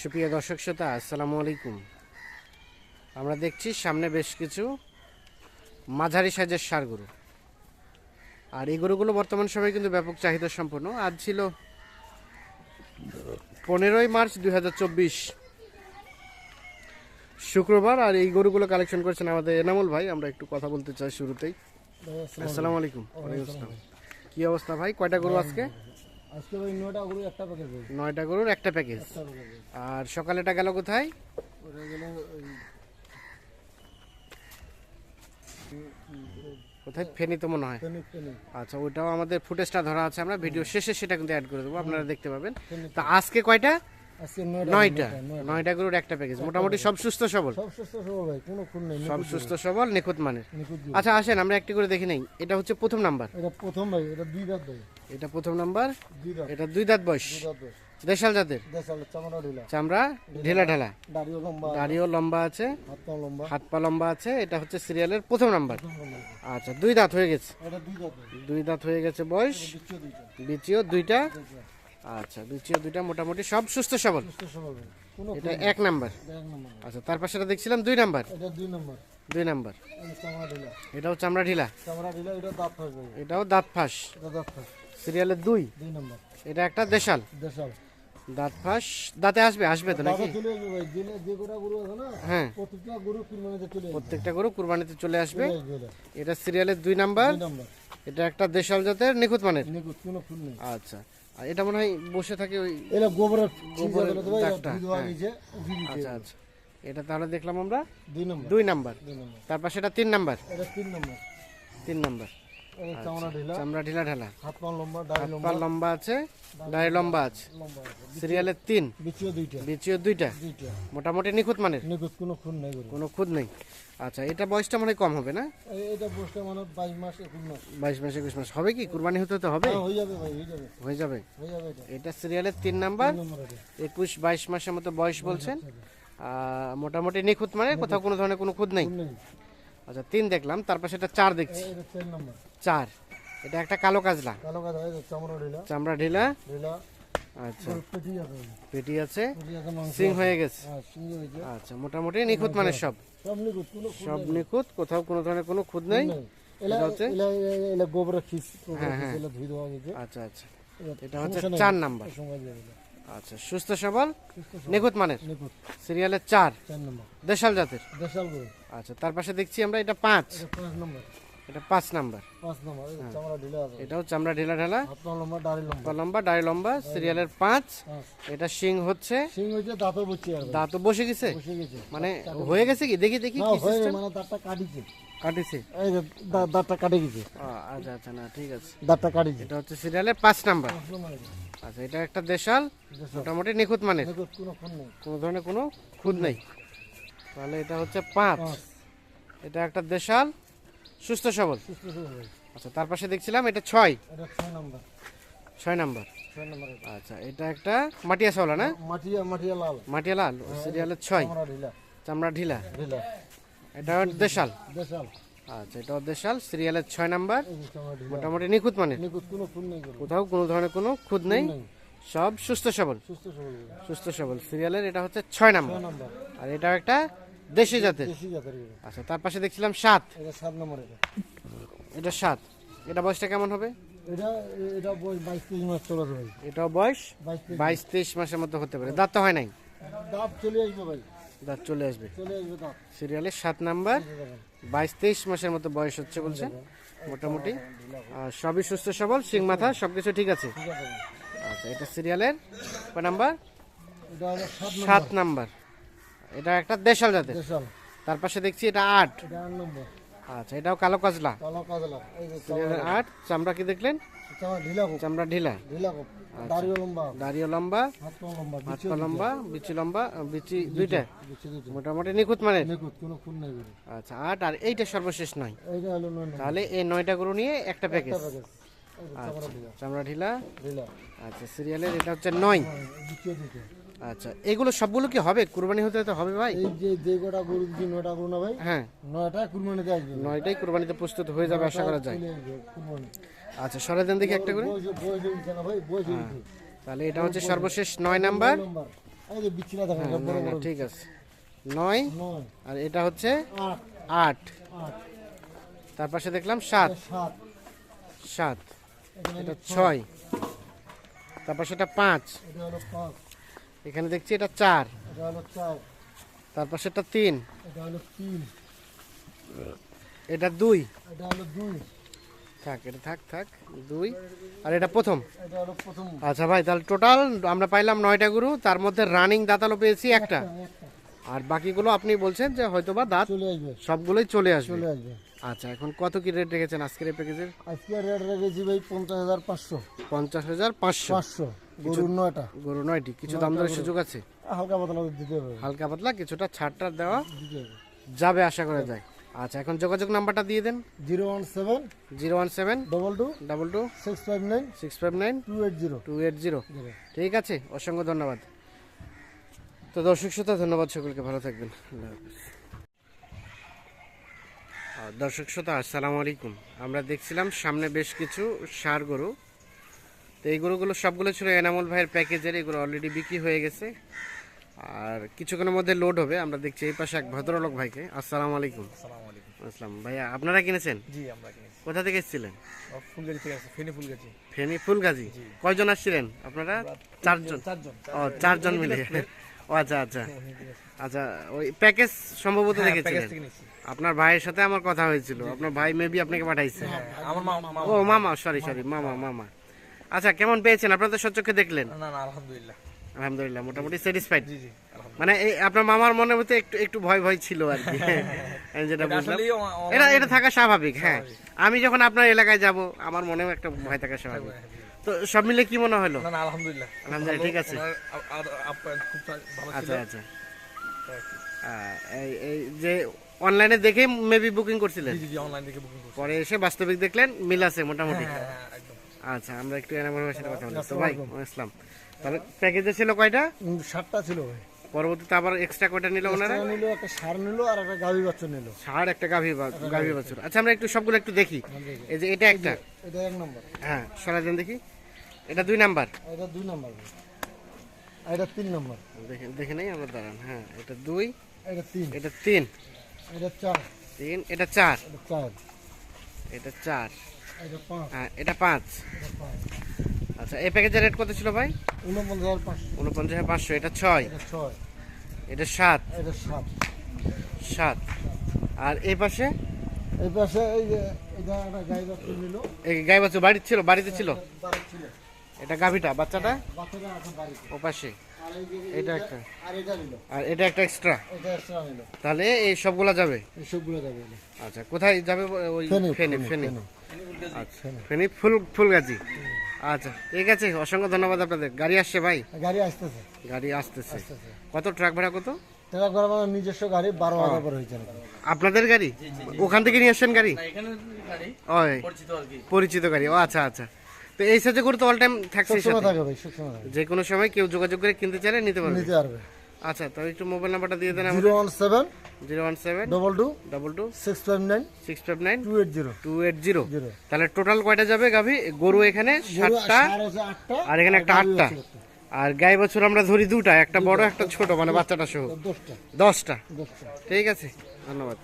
সুপ্রিয় দর্শক শ্রোতা আসসালামু আলাইকুম। আমরা দেখছি সামনে বেশ কিছু মাঝারি সাইজের সার গরু। আর এই গরুগুলো বর্তমান সময়ে কিন্তু ব্যাপক চাহিদা সম্পন্ন। আজ ছিল পনেরোই মার্চ দুই হাজার চব্বিশ শুক্রবার আর এই গরুগুলো কালেকশন করেছেন আমাদের এনামুল ভাই। আমরা একটু কথা বলতে চাই শুরুতেই। আসসালামু আলাইকুম। ওয়ালাইকুম আসসালাম। কি অবস্থা ভাই? কয়টা গরু আজকে? আজকে ওই নটা গরু একটা প্যাকেজ ভাই নয়টা গরুর একটা প্যাকেজ আর সকালেটা গেল কোথায়? ওটা গেল কোথায়? ফেনি তো মনে হয়। আচ্ছা ওটাও আমাদের ফুটেজটা ধরা আছে আমরা। ভিডিও শেষে সেটা কিন্তু অ্যাড করে দেবো আপনারা দেখতে পাবেন। তা আজকে কয়টা? নয়টা নয়টা গরুর একটা প্যাকেজ মোটামুটি সব সুস্থ সবল? সব সুস্থ সবল ভাই কোনো খুন নেই সব সুস্থ সবল নিখুঁত মানের। আচ্ছা আসেন আমরা একটি করে দেখে নেই। এটা হচ্ছে প্রথম নাম্বার। এটা প্রথম ভাই এটা দুই দাঁত ভাই। এটা প্রথম নাম্বার। দুই দাঁত। এটা দুই দাঁত বয়স। দুই দাঁত ভাই দেশাল জাতের। চামড়া ঢেলা। ঢেলা দাড়িও লম্বা। আছে। হাত পা লম্বা। আছে। এটা হচ্ছে সিরিয়ালের প্রথম নাম্বার। আচ্ছা দুই দাঁত হয়ে গেছে। দুই দাঁত হয়ে গেছে বয়স। বিচিও দুইটা। আচ্ছা বিচিও দুইটা মোটামুটি সব সুস্থ সবল? এটা এক নাম্বার। আচ্ছা তার পাশে দেখছিলাম দুই নাম্বার? এটা দুই নম্বর। দুই এটাও চামড়া ঢিলা? চামড়া ঢিলা এটা দাঁত ফাঁস এটাও দাঁত ফাঁস? দাঁত ফাঁস। সিরিয়ালের দুই? দুই নম্বর। এটা একটা দেশাল? দেশাল। দাঁত ফাঁস? দাঁতে আসবে আসবে তো নাকি? হ্যাঁ। প্রত্যেকটা গরু কুরবানিতে চলে আসবে। এটা। সিরিয়ালের দুই নাম্বার। এটা একটা দেশাল জাতের নিখুঁত মানের। আচ্ছা। আর এটা মনে হয় বসে থাকে ওই এটা গোবরের গোবরের হ্যাঁ। নিচে আচ্ছা আচ্ছা। এটা তাহলে দেখলাম আমরা দুই নম্বর। দুই নাম্বার। দুই নম্বর। তার পাশে এটা তিন নাম্বার। এটা তিন নম্বর। তিন নাম্বার। এটা চামড়া ঢিলা। ঢিলা ঢালা। হাত পা লম্বা লম্বা। আছে দাড়ি লম্বা। আছে। সিরিয়ালের তিন। বিচিও দুইটা। বিচিও দুইটা। মোটামুটি নিখুঁত মানের। নিখুঁত কোনো নেই কোনো খুদ নেই। আচ্ছা এটা বয়সটা মনে কম হবে না? এটা বসতে মানে বাইশ মাস একুশ মাস। বাইশ মাস একুশ মাস। হবে কি? কুরবানি হতে তো হবে? হ্যাঁ, হয়ে যাবে ভাই হয়ে যাবে। হয়ে যাবে? হয়ে যাবে এটা। এটা সিরিয়ালের তিন নাম্বার। তিন নম্বর এটা। একুশ বাইশ মাসের মতো বয়স বলছেন। মোটামুটি নিখুঁত মানে? কোথাও কোনো ধরনের কোনো খুদ নেই? আচ্ছা তিন দেখলাম তার পাশে এটা চার দেখছি। এটা চার এটা একটা কালো কাজলা। কালো কাজ হয় চামড়া ঢিলা। চামড়া ঢিলা। ঢিলা। আচ্ছা। পেটি আছে মাংস সিং হয়ে গেছে। হ্যাঁ আচ্ছা মোটামুটি নিখুঁত মানে সব। সব নিখুঁত সব নিখুঁত কোথাও কোনো ধরনের কোনো খুদ নেই? হ্যাঁ, হ্যাঁ। আচ্ছা আচ্ছা। এটা হচ্ছে চার নাম্বার। আচ্ছা সুস্থ সবল নিখুঁত মানের। সিরিয়ালের চার। দেশাল জাতের। আচ্ছা তার পাশে দেখছি আমরা এটা পাঁচ। এটা পাঁচ নম্বর। এটা পাঁচ নাম্বার। পাঁচ নম্বর এই হ্যাঁ। চামড়া ঢিলা এটাও চামড়া ঢেলা ঢালা। লম্বা দাড়ি লম্বা। লম্বা লম্বা সিরিয়ালের পাঁচ। হ্যাঁ। এটা শিং হচ্ছে। দাঁতও বসে গেছে? বসে গেছে। মানে হয়ে গেছে কি? দেখি দেখি কি হয়ে মানে দাঁতটা কাটিছে। কাটিছে? এই যে দাঁতটা কাটে গেছে। ও, আচ্ছা আচ্ছা না ঠিক আছে। দাঁতটা কাটিছে এটা হচ্ছে সিরিয়ালের পাঁচ নাম্বার। আচ্ছা এটা একটা দেশাল। মোটামুটি নিখুঁত মানে কোনো ধরনের কোনো খুদ নেই। তাহলে এটা হচ্ছে পাঁচ। এটা একটা দেশাল। সুস্থ সবল। আচ্ছা তার পাশে দেখছিলাম এটা ছয়। ছয় নম্বর। আচ্ছা এটা একটা মাটিয়া চাওলা না? মাটিয়া মাটিয়া লাল। মাটিয়া লাল সিরিয়ালের ছয়। চামড়া ঢিলা। এটা দেশাল। দেশাল। আচ্ছা এটা দেশাল সিরিয়ালের ছয় নাম্বার। মোটামুটি নিখুঁত মানে নিখুঁত কোনো ফোন নেই কোথাও কোনো ধরনের কোনো খুদ নেই। সব সুস্থ সবল। সুস্থ সবল। সিরিয়ালের এটা হচ্ছে ছয় নাম্বার। ছয় নম্বর। আর এটা একটা দেশি জাতের? দেশি জাতের। আচ্ছা তার পাশে দেখছিলাম সাত। এটা সাত নম্বর এটা। এটা সাত। এটা বয়সটা কেমন হবে? এটা এটা বয়স বাইশ তেইশ মাস চলে ভাই। এটাও বয়স বাইশ তেইশ বাইশ তেইশ মাসের মতো হতে পারে। দাঁত তো হয় নাই? দাঁত চলে আসবে ভাই। দাঁত চলে আসবে। চলে আসবে দাঁত। সিরিয়ালের সাত নাম্বার। বাইশ তেইশ মাসের মতো বয়স হচ্ছে বলছে। মোটামুটি। আর সবই সুস্থ সবল সিং মাথা সবকিছু ঠিক আছে? ঠিক আছে ভাই। আচ্ছা এটা সিরিয়ালের। নাম্বার? এটা হলো সাত নম্বর। সাত নাম্বার। এটা একটা দেশাল জাতের। দেশাল। তার পাশে দেখছি এটা আট। আচ্ছা এটাও কালো কাজলা। কালো কাজলা। এই যে সিরিয়ালের আট চামড়া কি দেখলেন? চামড়া ঢিলা ঢিলা। ঢিলা হোক দাড়িও লম্বা। দাড়িও লম্বা হাত লম্বা হাত পা লম্বা বিচি লম্বা বিচি দুইটা। মোটামুটি নিখুঁত মানে আচ্ছা আট আর এইটা সর্বশেষ নয়। এইটা হলো নয় তাহলে এই নয়টা গরু নিয়ে একটা প্যাকেজ। প্যাকেজ। চামড়া ঢিলা। আচ্ছা সিরিয়ালের এটা হচ্ছে নয়। আচ্ছা এগুলো সবগুলো কি হবে? কুরবানি হতে তো হবে ভাই। এই যে যে কটা গরু দিচ্ছি নয়টা গরু না ভাই? হ্যাঁ। নয়টা কুরবানিতে আসবে। নয়টাই কুরবানিতে প্রস্তুত হয়ে যাবে আশা করা যায়। আচ্ছা সরে দেন দেখি একটা করে। হয়েছে তাহলে এটা হচ্ছে সর্বশেষ নয় নাম্বার। হ্যাঁ, ঠিক আছে। নয়। আর এটা হচ্ছে আট। তার পাশে দেখলাম সাত। সাত। এটা ছয়। তারপর সেটা পাঁচ। এটা হলো পাঁচ। এখানে দেখছি এটা চার। তারপর সেটা তিন। এটা দুই। থাক এটা থাক থাক দুই। আর এটা প্রথম। আচ্ছা ভাই তাহলে টোটাল আমরা পাইলাম নয়টা গরু তার মধ্যে রানিং দাঁতালো পেয়েছি একটা। আর বাকিগুলো আপনি বলছেন যে হয়তো বা দাঁত চলে আসবে। সবগুলোই চলে আসবে। আচ্ছা এখন কত কি রেট রেখেছেন আজকের এই প্যাকেজের আজকে রেট রেখেছি ভাই পঞ্চাশ হাজার পাঁচশো। পঞ্চাশ হাজার পাঁচশো। পাঁচশো গরুর নয়টা। গরু নয়টি কিছু দাম দরের সুযোগ আছে? হালকা পাতলা দিতে হবে। হালকা পাতলা কিছুটা ছাড়টা দেওয়া যাবে আশা করা যায়। আচ্ছা এখন যোগাযোগ নাম্বারটা দিয়ে দেন। Zero one seven zero one seven double two double two six five nine six five nine two eight zero two eight zero. ঠিক আছে অসংখ্য ধন্যবাদ। তো দর্শক শ্রোতা ধন্যবাদ সকলকে ভালো থাকবেন। আল্লাহ হাফেজ। দর্শক শ্রোতা আসসালামু আলাইকুম। আমরা দেখছিলাম সামনে বেশ কিছু সার গরু। তো এই গরুগুলো সবগুলো ছিল এনামুল ভাইয়ের প্যাকেজের এগুলো অলরেডি বিক্রি হয়ে গেছে। আর কিছুক্ষণের মধ্যে লোড হবে আমরা দেখছি এই পাশে এক ভদ্রলোক ভাইকে। আসসালামু আলাইকুম। আসসালামু ভাইয়া আপনারা কিনেছেন? জি আমরা কিনেছি। কোথা থেকে এসেছিলেন? থেকে আসছে ফেনি ফুলগাছি ফেনী ফুলগাজী? কয়জন আসছিলেন আপনারা? চারজন? চারজন ও চারজন মিলে। ও আচ্ছা আচ্ছা। আচ্ছা ওই প্যাকেজ সম্ভবত প্যাকেজ দেখেছিলেন? আপনার ভাইয়ের সাথে আমার কথা হয়েছিল। আপনার ভাই মেবি আপনাকে পাঠাইছে। ও মামা সরি সরি মামা মামা। আচ্ছা কেমন পেয়েছেন? আপনার তো সচক্ষে দেখলেন? না না আলহামদুলিল্লাহ। আলহামদুলিল্লাহ মোটামুটি স্যাটিসফাইড জি জি মানে এই আপনার মামার মনে হতে একটু একটু ভয় ভয় ছিল আর কি। আমি যেটা এটা বুঝলাম। এটা এটা থাকা স্বাভাবিক হ্যাঁ। আমি যখন আপনার এলাকায় যাব আমার মনেও একটা ভয় থাকা স্বাভাবিক। তো সব মিলে কি মনে হলো? না আলহামদুলিল্লাহ। আলহামদুলিল্লাহ, ঠিক আছে। আচ্ছা আচ্ছা। এই এই যে অনলাইনে দেখে মেবি বুকিং করছিলেন? পরে এসে বাস্তবিক দেখলেন মিল আছে মোটামুটি। হ্যাঁ হ্যাঁ, একদম। আচ্ছা আমরা একটু এনামের ভাইয়ের সাথে কথা বলি। তো ভাই ইসলাম তাহলে প্যাকেজে ছিল কয়টা? সাতটা ছিল ভাই। পরবর্তীতে আবার এক্সট্রা কয়টা নিল ওনারা? নিল একটা সার নিল আর একটা গাভী বাচ্চা নিল। ষাট একটা গাভী গাভী বছর। আচ্ছা আমরা একটু সবগুলো একটু দেখি। এই যে এটা একটা। এটা এক নম্বর। হ্যাঁ সরা দেন দেখি। এটা দুই নাম্বার। এটা দুই নম্বর এটা তিন নম্বর। দেখে দেখে নেই আমরা দাঁড়ান। হ্যাঁ এটা দুই এটা তিন। এটা তিন। এটা চার। তিন এটা চার। এটা চার। এটা চার। এটা পাঁচ। হ্যাঁ এটা পাঁচ। আচ্ছা এই প্যাকেজের রেট কত ছিল ভাই? উনপঞ্চাশ হাজার পাঁচশো। এটা ছয়। এটা এটা সাত। এটা সাত। সাত। আর এই পাশে? এই পাশে এই যে গাই বাচ্চা বাড়িতে ছিল। বাড়িতে ছিল? এটা গাভিটা বাচ্চাটা? বাচ্চাটা ও পাশে। আর এই যে এটা একটা। আর এটা এটা একটা এক্সট্রা এটা তাহলে এই সবগুলা যাবে? সবগুলো যাবে আচ্ছা কোথায় যাবে? ওই ফেনি। ফেনী। আচ্ছা। ফেনি ফুল ফুলগাছি আচ্ছা ঠিক আছে অসংখ্য ধন্যবাদ আপনাদের। গাড়ি আসছে ভাই? গাড়ি আসতেছে। গাড়ি আসতেছে। আসতেছে। কত ট্রাক ভাড়া কত? ট্রাক ভাড়া আমার নিজস্ব গাড়ি বারো হাজার করে হয়েছে আপনাদের গাড়ি? ওখান থেকে নিয়ে আসছেন গাড়ি? ওই। পরিচিত আর কি। পরিচিত গাড়ি। ও আচ্ছা আচ্ছা। তো এই সাথে করে তো অল টাইম থাকছে যে কোনো সময় কেউ যোগাযোগ করে কিনতে চাইলে নিতে পারবে। নিতে পারবে। আচ্ছা তো একটু মোবাইল নাম্বারটা দিয়ে দেন zero one seven zero one seven double two double two six five nine six five nine two eight zero two eight zero তাহলে টোটাল কয়টা যাবে গাভি? গরু এখানে সাতটা আর এখানে একটা আটটা। আর গাই বছর আমরা ধরি দুটা একটা বড় একটা ছোট মানে বাচ্চাটা সহ। দশটা। দশটা। ঠিক আছে ধন্যবাদ।